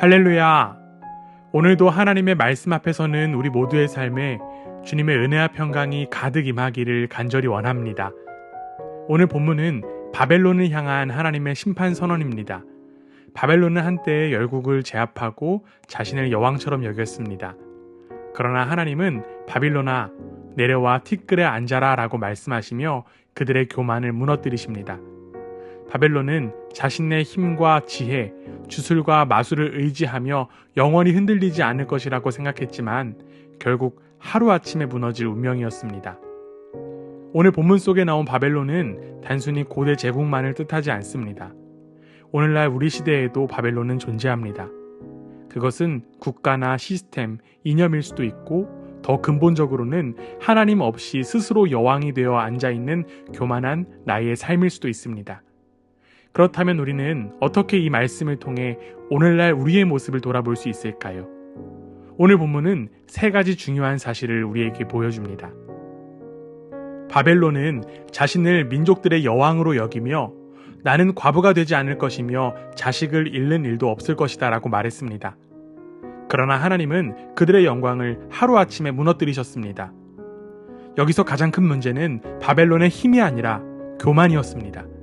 할렐루야! 오늘도 하나님의 말씀 앞에서는 우리 모두의 삶에 주님의 은혜와 평강이 가득 임하기를 간절히 원합니다. 오늘 본문은 바벨론을 향한 하나님의 심판 선언입니다. 바벨론은 한때 열국을 제압하고 자신을 여왕처럼 여겼습니다. 그러나 하나님은 바빌론아 내려와 티끌에 앉아라 라고 말씀하시며 그들의 교만을 무너뜨리십니다. 바벨론은 자신의 힘과 지혜, 주술과 마술을 의지하며 영원히 흔들리지 않을 것이라고 생각했지만 결국 하루아침에 무너질 운명이었습니다. 오늘 본문 속에 나온 바벨론은 단순히 고대 제국만을 뜻하지 않습니다. 오늘날 우리 시대에도 바벨론은 존재합니다. 그것은 국가나 시스템, 이념일 수도 있고 더 근본적으로는 하나님 없이 스스로 여왕이 되어 앉아 있는 교만한 나의 삶일 수도 있습니다. 그렇다면 우리는 어떻게 이 말씀을 통해 오늘날 우리의 모습을 돌아볼 수 있을까요? 오늘 본문은 세 가지 중요한 사실을 우리에게 보여줍니다. 바벨론은 자신을 민족들의 여왕으로 여기며 나는 과부가 되지 않을 것이며 자식을 잃는 일도 없을 것이다 라고 말했습니다. 그러나 하나님은 그들의 영광을 하루아침에 무너뜨리셨습니다. 여기서 가장 큰 문제는 바벨론의 힘이 아니라 교만이었습니다.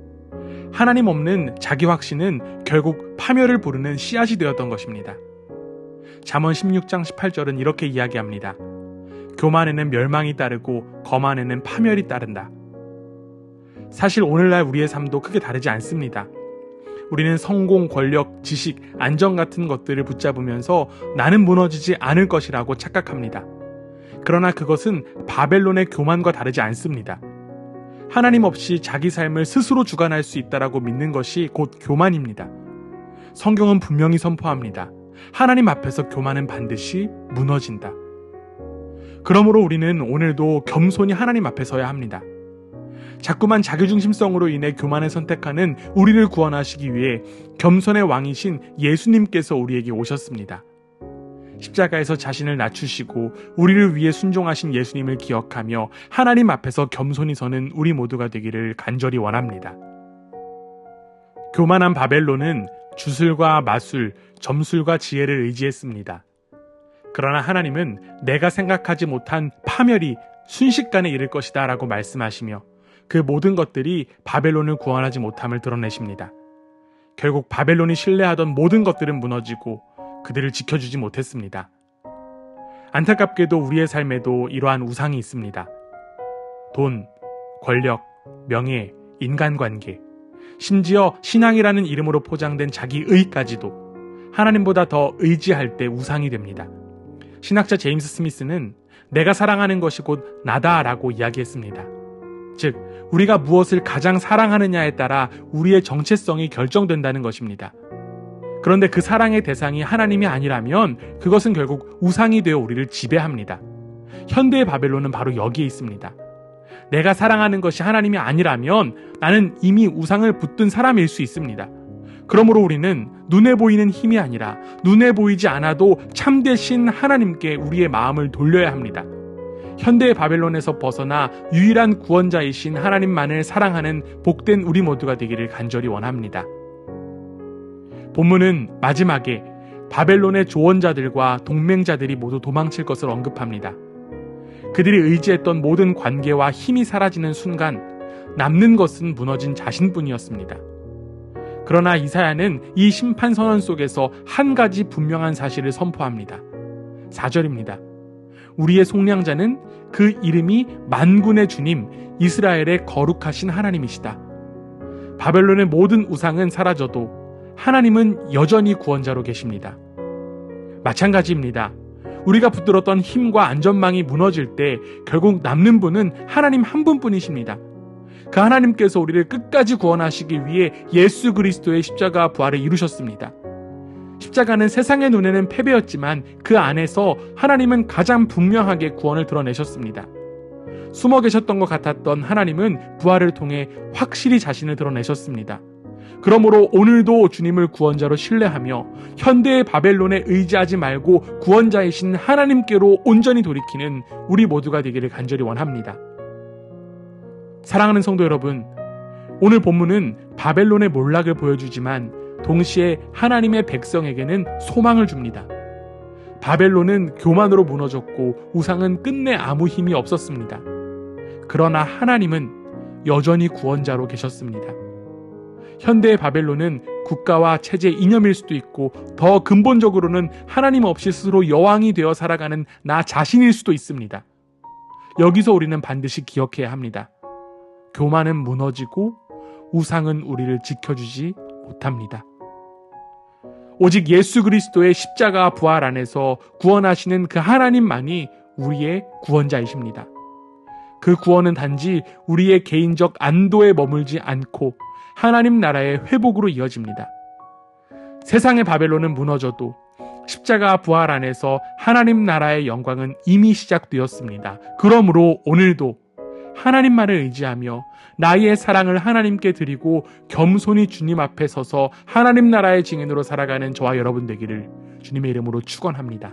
하나님 없는 자기 확신은 결국 파멸을 부르는 씨앗이 되었던 것입니다. 잠언 16장 18절은 이렇게 이야기합니다. 교만에는 멸망이 따르고 거만에는 파멸이 따른다. 사실 오늘날 우리의 삶도 크게 다르지 않습니다. 우리는 성공, 권력, 지식, 안정 같은 것들을 붙잡으면서 나는 무너지지 않을 것이라고 착각합니다. 그러나 그것은 바벨론의 교만과 다르지 않습니다. 하나님 없이 자기 삶을 스스로 주관할 수 있다라고 믿는 것이 곧 교만입니다. 성경은 분명히 선포합니다. 하나님 앞에서 교만은 반드시 무너진다. 그러므로 우리는 오늘도 겸손히 하나님 앞에 서야 합니다. 자꾸만 자기중심성으로 인해 교만을 선택하는 우리를 구원하시기 위해 겸손의 왕이신 예수님께서 우리에게 오셨습니다. 십자가에서 자신을 낮추시고 우리를 위해 순종하신 예수님을 기억하며 하나님 앞에서 겸손히 서는 우리 모두가 되기를 간절히 원합니다. 교만한 바벨론은 주술과 마술, 점술과 지혜를 의지했습니다. 그러나 하나님은 내가 생각하지 못한 파멸이 순식간에 이를 것이다 라고 말씀하시며 그 모든 것들이 바벨론을 구원하지 못함을 드러내십니다. 결국 바벨론이 신뢰하던 모든 것들은 무너지고 그들을 지켜주지 못했습니다. 안타깝게도 우리의 삶에도 이러한 우상이 있습니다. 돈, 권력, 명예, 인간관계, 심지어 신앙이라는 이름으로 포장된 자기 의까지도 하나님보다 더 의지할 때 우상이 됩니다. 신학자 제임스 스미스는 내가 사랑하는 것이 곧 나다라고 이야기했습니다. 즉, 우리가 무엇을 가장 사랑하느냐에 따라 우리의 정체성이 결정된다는 것입니다. 그런데 그 사랑의 대상이 하나님이 아니라면 그것은 결국 우상이 되어 우리를 지배합니다. 현대의 바벨론은 바로 여기에 있습니다. 내가 사랑하는 것이 하나님이 아니라면 나는 이미 우상을 붙든 사람일 수 있습니다. 그러므로 우리는 눈에 보이는 힘이 아니라 눈에 보이지 않아도 참되신 하나님께 우리의 마음을 돌려야 합니다. 현대의 바벨론에서 벗어나 유일한 구원자이신 하나님만을 사랑하는 복된 우리 모두가 되기를 간절히 원합니다. 본문은 마지막에 바벨론의 조언자들과 동맹자들이 모두 도망칠 것을 언급합니다. 그들이 의지했던 모든 관계와 힘이 사라지는 순간 남는 것은 무너진 자신뿐이었습니다. 그러나 이사야는 이 심판 선언 속에서 한 가지 분명한 사실을 선포합니다. 4절입니다. 우리의 속량자는 그 이름이 만군의 주님, 이스라엘의 거룩하신 하나님이시다. 바벨론의 모든 우상은 사라져도 하나님은 여전히 구원자로 계십니다. 마찬가지입니다. 우리가 붙들었던 힘과 안전망이 무너질 때 결국 남는 분은 하나님 한 분뿐이십니다. 그 하나님께서 우리를 끝까지 구원하시기 위해 예수 그리스도의 십자가 부활을 이루셨습니다. 십자가는 세상의 눈에는 패배였지만 그 안에서 하나님은 가장 분명하게 구원을 드러내셨습니다. 숨어 계셨던 것 같았던 하나님은 부활을 통해 확실히 자신을 드러내셨습니다. 그러므로 오늘도 주님을 구원자로 신뢰하며 현대의 바벨론에 의지하지 말고 구원자이신 하나님께로 온전히 돌이키는 우리 모두가 되기를 간절히 원합니다. 사랑하는 성도 여러분, 오늘 본문은 바벨론의 몰락을 보여주지만 동시에 하나님의 백성에게는 소망을 줍니다. 바벨론은 교만으로 무너졌고 우상은 끝내 아무 힘이 없었습니다. 그러나 하나님은 여전히 구원자로 계셨습니다. 현대의 바벨론은 국가와 체제 이념일 수도 있고 더 근본적으로는 하나님 없이 스스로 여왕이 되어 살아가는 나 자신일 수도 있습니다. 여기서 우리는 반드시 기억해야 합니다. 교만은 무너지고 우상은 우리를 지켜주지 못합니다. 오직 예수 그리스도의 십자가 부활 안에서 구원하시는 그 하나님만이 우리의 구원자이십니다. 그 구원은 단지 우리의 개인적 안도에 머물지 않고 하나님 나라의 회복으로 이어집니다. 세상의 바벨론은 무너져도 십자가 부활 안에서 하나님 나라의 영광은 이미 시작되었습니다. 그러므로 오늘도 하나님만을 의지하며 나의 사랑을 하나님께 드리고 겸손히 주님 앞에 서서 하나님 나라의 증인으로 살아가는 저와 여러분 되기를 주님의 이름으로 축원합니다.